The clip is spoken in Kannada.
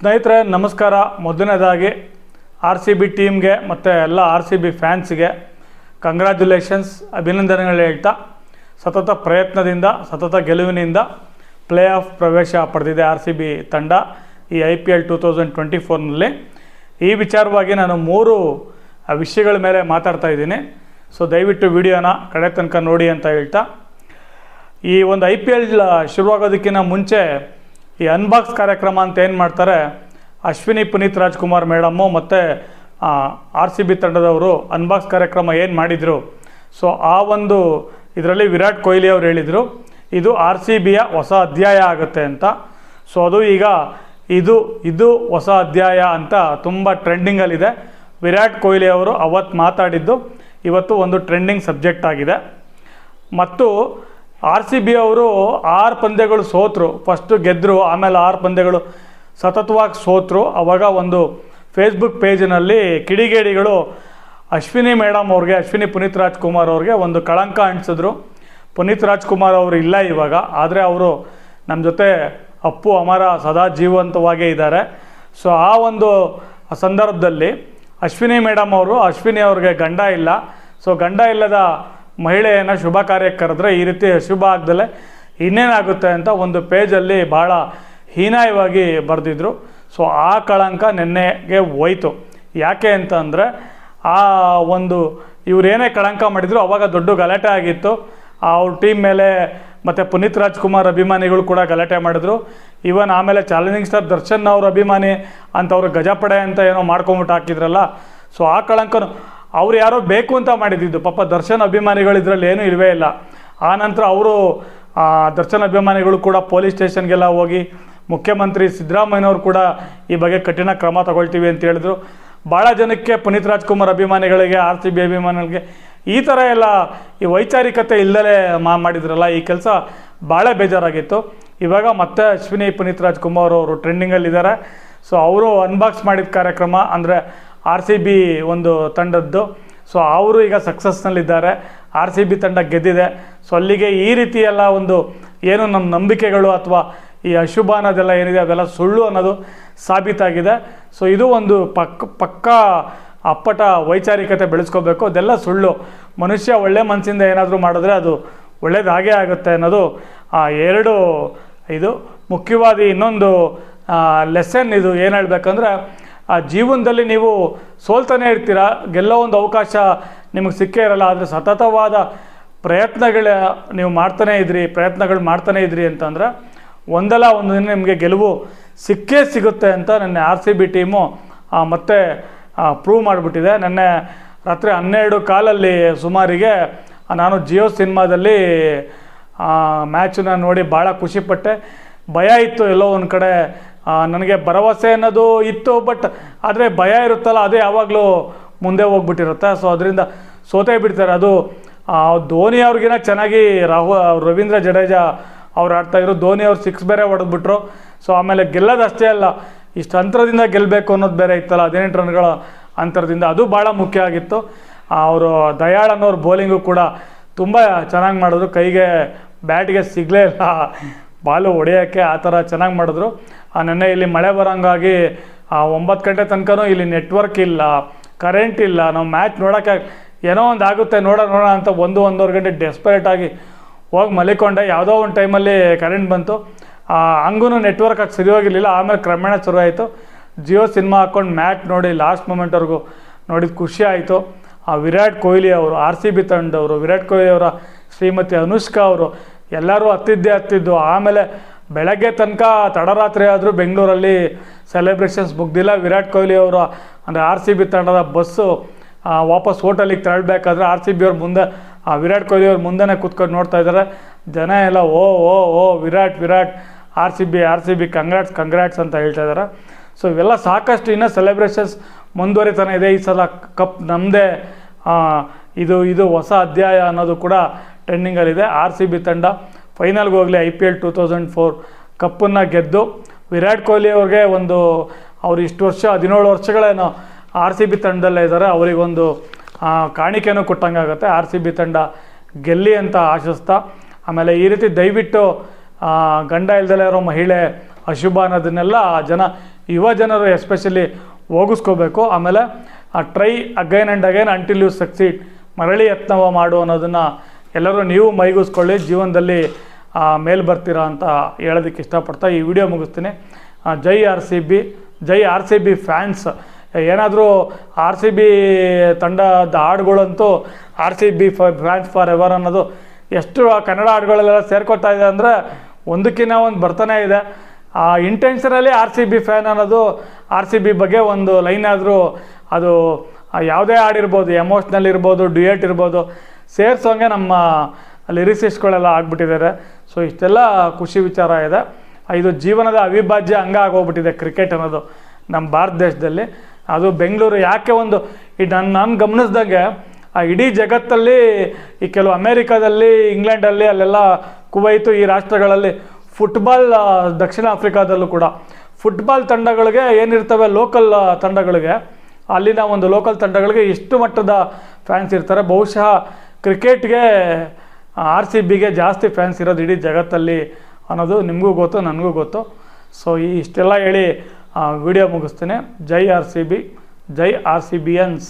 ಸ್ನೇಹಿತರೆ, ನಮಸ್ಕಾರ. ಮೊದಲನೇದಾಗಿ ಆರ್ ಸಿ ಬಿ ಟೀಮ್ಗೆ ಮತ್ತು ಎಲ್ಲ ಆರ್ ಸಿ ಬಿ ಫ್ಯಾನ್ಸ್ಗೆ ಕಂಗ್ರ್ಯಾಚುಲೇಷನ್ಸ್ ಅಭಿನಂದನೆಗಳು ಹೇಳ್ತಾ, ಸತತ ಪ್ರಯತ್ನದಿಂದ, ಸತತ ಗೆಲುವಿನಿಂದ ಪ್ಲೇ ಆಫ್ ಪ್ರವೇಶ ಪಡೆದಿದೆ ಆರ್ ಸಿ ಬಿ ತಂಡ ಈ I P L two thousand twenty ಫೋರ್ನಲ್ಲಿ ಈ ವಿಚಾರವಾಗಿ ನಾನು ಮೂರು ವಿಷಯಗಳ ಮೇಲೆ ಮಾತಾಡ್ತಾ ಇದ್ದೀನಿ. ಸೊ ದಯವಿಟ್ಟು ವಿಡಿಯೋನ ಕಡೆ ತನಕ ನೋಡಿ ಅಂತ ಹೇಳ್ತಾ, ಈ ಒಂದು ಐ ಪಿ ಎಲ್ ಶುರುವಾಗೋದಕ್ಕಿಂತ ಮುಂಚೆ ಈ ಅನ್ಬಾಕ್ಸ್ ಕಾರ್ಯಕ್ರಮ ಅಂತ ಏನು ಮಾಡ್ತಾರೆ, ಅಶ್ವಿನಿ ಪುನೀತ್ ರಾಜ್ಕುಮಾರ್ ಮೇಡಮ್ಮು ಮತ್ತು ಆರ್ ಸಿ ಬಿ ತಂಡದವರು ಅನ್ಬಾಕ್ಸ್ ಕಾರ್ಯಕ್ರಮ ಏನು ಮಾಡಿದರು. ಸೊ ಆ ಒಂದು ಇದರಲ್ಲಿ ವಿರಾಟ್ ಕೊಹ್ಲಿ ಅವರು ಹೇಳಿದರು, ಇದು ಆರ್ ಸಿ ಬಿಯ ಹೊಸ ಅಧ್ಯಾಯ ಆಗುತ್ತೆ ಅಂತ. ಸೊ ಅದು ಈಗ ಇದು ಇದು ಹೊಸ ಅಧ್ಯಾಯ ಅಂತ ತುಂಬ ಟ್ರೆಂಡಿಂಗಲ್ಲಿದೆ ವಿರಾಟ್ ಕೊಹ್ಲಿ ಅವರು ಅವತ್ತು ಮಾತಾಡಿದ್ದು ಇವತ್ತು ಒಂದು ಟ್ರೆಂಡಿಂಗ್ ಸಬ್ಜೆಕ್ಟ್ ಆಗಿದೆ. ಮತ್ತು ಆರ್ ಸಿ ಬಿ ಅವರು ಆರು ಪಂದ್ಯಗಳು ಸೋತರು. ಫಸ್ಟು ಗೆದ್ದರು ಆಮೇಲೆ ಆರು ಪಂದ್ಯಗಳು ಸತತವಾಗಿ ಸೋತರು. ಅವಾಗ ಒಂದು ಫೇಸ್ಬುಕ್ ಪೇಜಿನಲ್ಲಿ ಕಿಡಿಗೇಡಿಗಳು ಅಶ್ವಿನಿ ಮೇಡಮ್ ಅವ್ರಿಗೆ, ಅಶ್ವಿನಿ ಪುನೀತ್ ರಾಜ್ಕುಮಾರ್ ಅವ್ರಿಗೆ ಒಂದು ಕಳಂಕ ಅಂಟಿಸಿದ್ರು. ಪುನೀತ್ ರಾಜ್ಕುಮಾರ್ ಅವರು ಇಲ್ಲ ಇವಾಗ. ಆದರೆ ಅವರು ನಮ್ಮ ಜೊತೆ ಅಪ್ಪು, ಅಮರ ಸದಾ ಜೀವಂತವಾಗೇ ಇದ್ದಾರೆ. ಸೊ ಆ ಒಂದು ಸಂದರ್ಭದಲ್ಲಿ ಅಶ್ವಿನಿ ಮೇಡಮ್ ಅವರು, ಅಶ್ವಿನಿ ಅವ್ರಿಗೆ ಗಂಡ ಇಲ್ಲ. ಸೊ ಗಂಡ ಇಲ್ಲದ ಮಹಿಳೆಯನ್ನು ಶುಭ ಕಾರ್ಯಕ್ಕೆ ಕರೆದ್ರೆ ಈ ರೀತಿ ಶುಭ ಆಗ್ದಲೇ ಇನ್ನೇನಾಗುತ್ತೆ ಅಂತ ಒಂದು ಪೇಜಲ್ಲಿ ಭಾಳ ಹೀನಾಯವಾಗಿ ಬರೆದಿದ್ರು. ಸೊ, ಆ ಕಳಂಕ ನಿನ್ನೆಗೆ ಹೋಯ್ತು. ಯಾಕೆ ಅಂತ ಆ ಒಂದು ಇವರೇನೇ ಕಳಂಕ ಮಾಡಿದ್ರು, ಅವಾಗ ದೊಡ್ಡ ಗಲಾಟೆ ಆಗಿತ್ತು. ಅವ್ರ ಟೀಮ್ ಮೇಲೆ ಮತ್ತು ಪುನೀತ್ ರಾಜ್ಕುಮಾರ್ ಅಭಿಮಾನಿಗಳು ಕೂಡ ಗಲಾಟೆ ಮಾಡಿದ್ರು. ಇವನ್ ಆಮೇಲೆ ಚಾಲೆಂಜಿಂಗ್ ಸ್ಟಾರ್ ದರ್ಶನ್ ಅವ್ರ ಅಭಿಮಾನಿ ಅಂತ ಅವರು ಗಜಪಡೆ ಅಂತ ಏನೋ ಮಾಡ್ಕೊಂಬಿಟ್ಟು ಹಾಕಿದ್ರಲ್ಲ. ಸೊ, ಆ ಕಳಂಕನು ಅವ್ರು ಯಾರೋ ಬೇಕು ಅಂತ ಮಾಡಿದ್ದು. ಪಾಪ ದರ್ಶನ್ ಅಭಿಮಾನಿಗಳು ಇದರಲ್ಲಿ ಏನೂ ಇಲ್ಲವೇ ಇಲ್ಲ. ಆ ನಂತರ ಅವರು ದರ್ಶನ್ ಅಭಿಮಾನಿಗಳು ಕೂಡ ಪೊಲೀಸ್ ಸ್ಟೇಷನ್ಗೆಲ್ಲ ಹೋಗಿ ಮುಖ್ಯಮಂತ್ರಿ ಸಿದ್ದರಾಮಯ್ಯನವರು ಕೂಡ ಈ ಬಗ್ಗೆ ಕಠಿಣ ಕ್ರಮ ತಗೊಳ್ತೀವಿ ಅಂತ ಹೇಳಿದ್ರು. ಭಾಳ ಜನಕ್ಕೆ ಪುನೀತ್ ರಾಜ್ಕುಮಾರ್ ಅಭಿಮಾನಿಗಳಿಗೆ, ಆರ್ ಸಿ ಬಿ ಅಭಿಮಾನಿಗಳಿಗೆ ಈ ಥರ ಎಲ್ಲ ಈ ವೈಚಾರಿಕತೆ ಇಲ್ಲದಲೇ ಮಾ, ಮಾಡಿದ್ರಲ್ಲ, ಈ ಕೆಲಸ ಭಾಳ ಬೇಜಾರಾಗಿತ್ತು. ಇವಾಗ ಮತ್ತೆ ಅಶ್ವಿನಿ ಪುನೀತ್ ರಾಜ್ಕುಮಾರ್ ಅವರು ಟ್ರೆಂಡಿಂಗಲ್ಲಿದ್ದಾರೆ ಸೊ ಅವರು ಅನ್ಬಾಕ್ಸ್ ಮಾಡಿದ ಕಾರ್ಯಕ್ರಮ ಅಂದರೆ ಆರ್ ಸಿ ಬಿ ಒಂದು ತಂಡದ್ದು. ಸೊ ಅವರು ಈಗ ಸಕ್ಸಸ್ನಲ್ಲಿದ್ದಾರೆ ಆರ್ ಸಿ ಬಿ ತಂಡ ಗೆದ್ದಿದೆ. ಸೊ ಅಲ್ಲಿಗೆ ಈ ರೀತಿಯೆಲ್ಲ ಒಂದು ಏನು ನಮ್ಮ ನಂಬಿಕೆಗಳು ಅಥವಾ ಈ ಅಶುಭ ಅನ್ನೋದೆಲ್ಲ ಏನಿದೆ, ಅದೆಲ್ಲ ಸುಳ್ಳು ಅನ್ನೋದು ಸಾಬೀತಾಗಿದೆ. ಸೊ ಇದು ಒಂದು ಪಕ್, ಪಕ್ಕ ಅಪ್ಪಟ ವೈಚಾರಿಕತೆ ಬೆಳೆಸ್ಕೋಬೇಕು. ಅದೆಲ್ಲ ಸುಳ್ಳು. ಮನುಷ್ಯ ಒಳ್ಳೆ ಮನಸ್ಸಿಂದ ಏನಾದರೂ ಮಾಡಿದ್ರೆ ಅದು ಒಳ್ಳೇದಾಗೇ ಆಗುತ್ತೆ ಅನ್ನೋದು ಆ ಎರಡು ಇದು. ಮುಖ್ಯವಾದ ಇನ್ನೊಂದು ಲೆಸನ್ ಇದು. ಏನು ಹೇಳ್ಬೇಕಂದ್ರೆ ಆ ಜೀವನದಲ್ಲಿ ನೀವು ಸೋಲ್ತಾನೆ ಇರ್ತೀರ? ಗೆಲ್ಲೋ ಒಂದು ಅವಕಾಶ ನಿಮಗೆ ಸಿಕ್ಕೇ ಇರಲ್ಲ. ಆದರೆ ಸತತವಾದ ಪ್ರಯತ್ನಗಳ ನೀವು ಮಾಡ್ತಾನೇ ಇದ್ರಿ, ಪ್ರಯತ್ನಗಳು ಮಾಡ್ತಾನೇ ಇದ್ರಿ ಅಂತಂದ್ರೆ ಒಂದಲ್ಲ, ಒಂದು ದಿನ ನಿಮಗೆ ಗೆಲುವು ಸಿಕ್ಕೇ ಸಿಗುತ್ತೆ ಅಂತ ನನ್ನ ಆರ್ ಸಿ ಬಿ ಟೀಮು ಮತ್ತೆ ಪ್ರೂವ್ ಮಾಡಿಬಿಟ್ಟಿದೆ. ನೆನ್ನೆ ರಾತ್ರಿ ಹನ್ನೆರಡು ಕಾಲಲ್ಲಿ ಸುಮಾರಿಗೆ ನಾನು ಜಿಯೋ ಸಿನಿಮಾದಲ್ಲಿ ಮ್ಯಾಚನ್ನ ನೋಡಿ ಭಾಳ ಖುಷಿಪಟ್ಟೆ ಭಯ ಇತ್ತು ಎಲ್ಲೋ ಒಂದು ಕಡೆ. ನನಗೆ ಭರವಸೆ ಅನ್ನೋದು ಇತ್ತು ಬಟ್ ಆದರೆ ಭಯ ಇರುತ್ತಲ್ಲ, ಅದೇ ಯಾವಾಗಲೂ ಮುಂದೆ ಹೋಗ್ಬಿಟ್ಟಿರುತ್ತೆ. ಸೊ ಅದರಿಂದ ಸೋತೇ ಬಿಡ್ತಾರೆ. ಅದು ಧೋನಿ ಅವ್ರಿಗಿನ ಚೆನ್ನಾಗಿ ರಾಹು, ರವೀಂದ್ರ ಜಡೇಜಾ ಅವ್ರು ಆಡ್ತಾಯಿದ್ರು ಧೋನಿ ಅವ್ರು ಸಿಕ್ಸ್ ಬೇರೆ ಹೊಡೆದ್ಬಿಟ್ರು. ಸೊ ಆಮೇಲೆ ಗೆಲ್ಲೋದಷ್ಟೇ ಅಲ್ಲ ಇಷ್ಟು ಅಂತರದಿಂದ ಗೆಲ್ಲಬೇಕು ಅನ್ನೋದು ಬೇರೆ ಇತ್ತಲ್ಲ, ಹದಿನೆಂಟು ರನ್ಗಳ ಅಂತರದಿಂದ. ಅದು ಭಾಳ ಮುಖ್ಯ ಆಗಿತ್ತು. ಅವರು ದಯಾಳ್ ಅನ್ನೋರು ಬೌಲಿಂಗು ಕೂಡ ತುಂಬ ಚೆನ್ನಾಗಿ ಮಾಡಿದ್ರು. ಕೈಗೆ ಬ್ಯಾಟ್ಗೆ ಸಿಗಲೇ ಇಲ್ಲ. ಬಾಲು ಹೊಡೆಯೋಕ್ಕೆ ಆ ಥರ ಚೆನ್ನಾಗಿ ಮಾಡಿದ್ರು. ಆ ನೆನ್ನೆ ಇಲ್ಲಿ ಮಳೆ ಬರೋಂಗಾಗಿ, ಆ ಒಂಬತ್ತು ಗಂಟೆ ತನಕನೂ ಇಲ್ಲಿ ನೆಟ್ವರ್ಕ್ ಇಲ್ಲ ಕರೆಂಟ್ ಇಲ್ಲ, ನಾವು ಮ್ಯಾಚ್ ನೋಡೋಕ್ಕೆ ಏನೋ ಒಂದು ಆಗುತ್ತೆ ನೋಡೋಣ ನೋಡೋಣ ಅಂತ ಒಂದು, ಒಂದೂವರೆ ಗಂಟೆ ಡೆಸ್ಪರೇಟ್ ಆಗಿ ಹೋಗಿ ಮಲಿಕೊಂಡೆ. ಯಾವುದೋ ಒಂದು ಟೈಮಲ್ಲಿ ಕರೆಂಟ್ ಬಂತು. ಹಂಗೂ ನೆಟ್ವರ್ಕ್ ಆಗಿ ಸರಿ ಹೋಗಿರಲಿಲ್ಲ. ಆಮೇಲೆ ಕ್ರಮೇಣ ಶುರು ಆಯಿತು. ಜಿಯೋ ಸಿನಿಮಾ ಹಾಕ್ಕೊಂಡು ಮ್ಯಾಚ್ ನೋಡಿ ಲಾಸ್ಟ್ ಮೂಮೆಂಟ್ವರೆಗೂ ನೋಡಿದ ಖುಷಿ ಆಯಿತು. ಆ ವಿರಾಟ್ ಕೊಹ್ಲಿ ಅವರು ಆರ್ ಸಿ ಬಿ ತಂಡವರು, ವಿರಾಟ್ ಕೊಹ್ಲಿ ಅವರ ಶ್ರೀಮತಿ ಅನುಷ್ಕಾ ಅವರು, ಎಲ್ಲರೂ ಹತ್ತಿದ್ದೇ ಹತ್ತಿದ್ದು. ಆಮೇಲೆ ಬೆಳಗ್ಗೆ ತನಕ ತಡರಾತ್ರಿ ಆದರೂ ಬೆಂಗಳೂರಲ್ಲಿ ಸೆಲೆಬ್ರೇಷನ್ಸ್ ಮುಗ್ದಿಲ್ಲ. ವಿರಾಟ್ ಕೊಹ್ಲಿ ಅವರು ಅಂದರೆ ಆರ್ ಸಿ ಬಿ ತಂಡದ ಬಸ್ಸು ವಾಪಸ್ ಹೋಟೆಲಿಗೆ ತೆರಳಬೇಕಾದ್ರೆ ಆರ್ ಸಿ ಬಿ ಅವ್ರ ಮುಂದೆ ಆ, ವಿರಾಟ್ ಕೊಹ್ಲಿ ಅವ್ರ ಮುಂದೆ ಕೂತ್ಕೊಂಡು ನೋಡ್ತಾ ಇದ್ದಾರೆ ಜನ ಎಲ್ಲ ಓ ಓ ಓ Virat Virat R C B R C B congrats congrats ಅಂತ ಹೇಳ್ತಾ ಇದ್ದಾರೆ ಸೊ ಇವೆಲ್ಲ ಸಾಕಷ್ಟು ಇನ್ನೂ ಸೆಲೆಬ್ರೇಷನ್ಸ್ ಮುಂದುವರಿತಾನೆ ಇದೆ. ಈ ಸಲ ಕಪ್ ನಮ್ಮದೇ ಇದು ಇದು ಹೊಸ ಅಧ್ಯಾಯ ಅನ್ನೋದು ಕೂಡ ಟ್ರೆಂಡಿಂಗಲ್ಲಿದೆ ಆರ್ ಸಿ ಬಿ ತಂಡ ಫೈನಲ್ಗೆ ಹೋಗಲಿ I P L two thousand four ಕಪ್ಪನ್ನು ಗೆದ್ದು ವಿರಾಟ್ ಕೊಹ್ಲಿ ಅವ್ರಿಗೆ ಒಂದು ಅವ್ರು ಇಷ್ಟು ವರ್ಷ ಹದಿನೇಳು ವರ್ಷಗಳೇನೋ ಆರ್ ಸಿ ಬಿ ತಂಡದಲ್ಲೇ ಇದ್ದಾರೆ, ಅವರಿಗೊಂದು ಕಾಣಿಕೆನೂ ಕೊಟ್ಟಂಗಾಗುತ್ತೆ. ಆರ್ ಸಿ ಬಿ ತಂಡ ಗೆಲ್ಲಿ ಅಂತ ಆಶಿಸ್ತಾ, ಆಮೇಲೆ ಈ ರೀತಿ ದಯವಿಟ್ಟು ಗಂಡ ಇಲ್ದಲೇ ಇರೋ ಮಹಿಳೆ ಅಶುಭ ಅನ್ನೋದನ್ನೆಲ್ಲ ಜನ, ಯುವ ಜನರು ಎಸ್ಪೆಷಲಿ ಹೋಗಿಸ್ಕೋಬೇಕು. ಆಮೇಲೆ try again and again until you succeed ಮರಳಿ ಯತ್ನವ ಮಾಡು ಅನ್ನೋದನ್ನು ಎಲ್ಲರೂ ನೀವು ಮೈಗೂಸ್ಕೊಳ್ಳಿ. ಜೀವನದಲ್ಲಿ ಮೇಲ್ ಬರ್ತೀರಾ ಅಂತ ಹೇಳೋದಕ್ಕೆ ಇಷ್ಟಪಡ್ತಾ ಈ ವಿಡಿಯೋ ಮುಗಿಸ್ತೀನಿ. ಜೈ ಆರ್ ಸಿ ಬಿ, ಜೈ ಆರ್ ಸಿ ಬಿ ಫ್ಯಾನ್ಸ್. ಏನಾದರೂ ಆರ್ ಸಿ ಬಿ ತಂಡದ ಹಾಡುಗಳಂತೂ R C B fans for ever ಅನ್ನೋದು ಎಷ್ಟು ಕನ್ನಡ ಹಾಡುಗಳೆಲ್ಲ ಸೇರ್ಕೊತಾ ಇದೆ ಅಂದರೆ ಒಂದಕ್ಕಿಂತ ಒಂದು ಬರ್ತಾನೆ ಇದೆ. ಆ ಇಂಟೆನ್ಷನಲ್ಲಿ ಆರ್ ಸಿ ಬಿ ಫ್ಯಾನ್ ಅನ್ನೋದು ಆರ್ ಸಿ ಬಿ ಬಗ್ಗೆ ಒಂದು ಲೈನ್ ಆದರೂ ಅದು ಯಾವುದೇ ಹಾಡಿರ್ಬೋದು, ಎಮೋಷ್ನಲ್ ಇರ್ಬೋದು, ಡ್ಯುಯೇಟ್ ಇರ್ಬೋದು, ಸೇರ್ಸೋಂಗೆ ನಮ್ಮ ಲಿರಿಸಿಸ್ಟ್ಗಳೆಲ್ಲ ಆಗ್ಬಿಟ್ಟಿದ್ದಾರೆ. ಸೊ ಇಷ್ಟೆಲ್ಲ ಖುಷಿ ವಿಚಾರ ಇದೆ. ಇದು ಜೀವನದ ಅವಿಭಾಜ್ಯ ಅಂಗ ಆಗೋಗ್ಬಿಟ್ಟಿದೆ ಕ್ರಿಕೆಟ್ ಅನ್ನೋದು ನಮ್ಮ ಭಾರತ ದೇಶದಲ್ಲಿ. ಅದು ಬೆಂಗಳೂರು ಯಾಕೆ ಒಂದು, ಈ ನಾನು ನಾನು ಗಮನಿಸ್ದಂಗೆ, ಆ, ಇಡೀ ಜಗತ್ತಲ್ಲಿ, ಈ ಕೆಲವು ಅಮೇರಿಕಾದಲ್ಲಿ, ಇಂಗ್ಲೆಂಡಲ್ಲಿ, ಅಲ್ಲೆಲ್ಲ ಕುವೈತು ಈ ರಾಷ್ಟ್ರಗಳಲ್ಲಿ ಫುಟ್ಬಾಲ್ ದಕ್ಷಿಣ ಆಫ್ರಿಕಾದಲ್ಲೂ ಕೂಡ. ಫುಟ್ಬಾಲ್ ತಂಡಗಳಿಗೆ ಏನಿರ್ತವೆ ಲೋಕಲ್ ತಂಡಗಳಿಗೆ, ಅಲ್ಲಿನ ಒಂದು ಲೋಕಲ್ ತಂಡಗಳಿಗೆ ಎಷ್ಟು ಮಟ್ಟದ ಫ್ಯಾನ್ಸ್ ಇರ್ತಾರೆ. ಬಹುಶಃ ಕ್ರಿಕೆಟ್ಗೆ ಆರ್ ಸಿ ಬಿಗೆ ಜಾಸ್ತಿ ಫ್ಯಾನ್ಸ್ ಇರೋದು ಇಡೀ ಜಗತ್ತಲ್ಲಿ ಅನ್ನೋದು ನಿಮಗೂ ಗೊತ್ತು, ನನಗೂ ಗೊತ್ತು. ಸೊ ಇಷ್ಟೆಲ್ಲ ಹೇಳಿ ವಿಡಿಯೋ ಮುಗಿಸ್ತೀನಿ. ಜೈ ಆರ್ ಸಿ ಬಿ ಜೈ ಆರ್ ಸಿ ಬಿಯನ್ಸ್